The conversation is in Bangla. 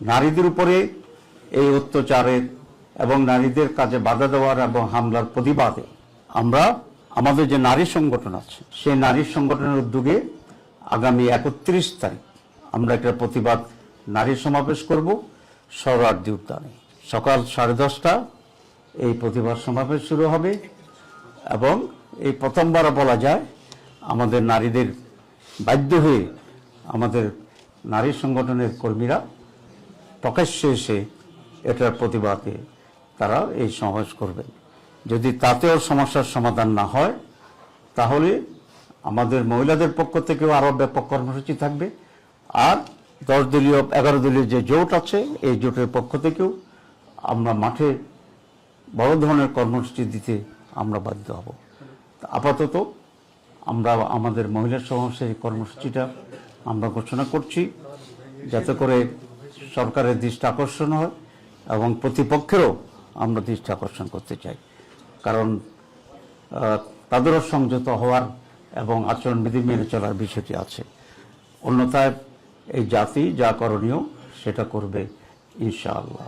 নারীদের উপরে এই অত্যাচারের এবং নারীদের কাজে বাধা দেওয়ার এবং হামলার প্রতিবাদে আমরা, আমাদের যে নারী সংগঠন আছে, সেই নারী সংগঠনের উদ্যোগে আগামী একত্রিশ তারিখ আমরা একটা প্রতিবাদ নারী সমাবেশ করব সরার্দি উদ্যানে। সকাল সাড়ে দশটা এই প্রতিবাদ সমাবেশ শুরু হবে এবং এই প্রথমবার বলা যায় আমাদের নারীদের বাধ্য হয়ে আমাদের নারী সংগঠনের কর্মীরা প্রকাশ্যে এসে এটার প্রতিবাদে তারা এই সমাবেশ করবেন যদি তাতেও সমস্যার সমাধান না হয়, তাহলে আমাদের মহিলাদের পক্ষ থেকেও আরও ব্যাপক কর্মসূচি থাকবে। আর দশ দলীয়, এগারো দলীয় যে জোট আছে, এই জোটের পক্ষ থেকেও আমরা মাঠে বড় ধরনের কর্মসূচি দিতে আমরা বাধ্য হব। আপাতত আমরা, আমাদের মহিলা সমাবেশের কর্মসূচিটা আমরা ঘোষণা করছি, যাতে করে সরকারের দৃষ্টি আকর্ষণ হয় এবং প্রতিপক্ষেরও আমরা দৃষ্টি আকর্ষণ করতে চাই। কারণ তাদেরও সংযত হওয়ার এবং আচরণবিধি মেনে চলার বিষয়টি আছে। অন্যথায় এই জাতি যা করণীয় সেটা করবে ইনশাআল্লাহ।